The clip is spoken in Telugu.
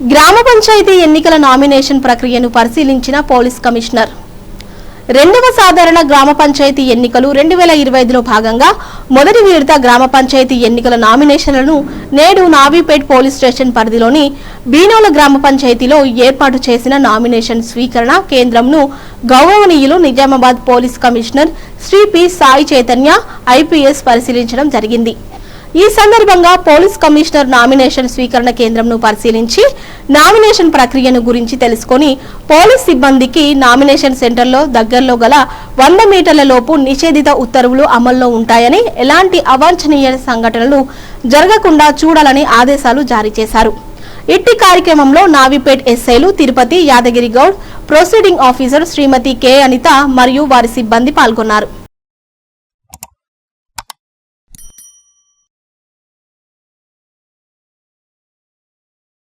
గ్రామ పంచాయతీ ఎన్నికల నామినేషన్ ప్రక్రియను పరిశీలించిన పోలీస్ కమిషనర్. రెండవ సాధారణ గ్రామ పంచాయతీ ఎన్నికలు రెండు వేల ఇరవై ఐదులో భాగంగా మొదటి విడత గ్రామ పంచాయతీ ఎన్నికల నామినేషన్లను నేడు నావీపేట్ పోలీస్ స్టేషన్ పరిధిలోని బీనోల గ్రామ పంచాయతీలో ఏర్పాటు చేసిన నామినేషన్ స్వీకరణ కేంద్రంను గౌరవనీయులు Nizamabad police commissioner Sri P Sai Chaitanya IPS పరిశీలించడం జరిగింది. ఈ సందర్భంగా పోలీస్ కమిషనర్ నామినేషన్ స్వీకరణ కేంద్రంను పరిశీలించి నామినేషన్ ప్రక్రియను గురించి తెలుసుకొని పోలీస్ సిబ్బందికి నామినేషన్ సెంటర్లో దగ్గరలో గల వంద మీటర్ల లోపు నిషేధిత ఉత్తర్వులు అమల్లో ఉంటాయని ఎలాంటి అవాంఛనీయ సంఘటనలు జరగకుండా చూడాలని ఆదేశాలు జారీ చేశారు. ఇట్టి కార్యక్రమంలో నావిపేట్ ఎస్ఐలు Tirupati Yadagiri Goud proceeding officer Srimati K. Anitha మరియు వారి సిబ్బంది పాల్గొన్నారు.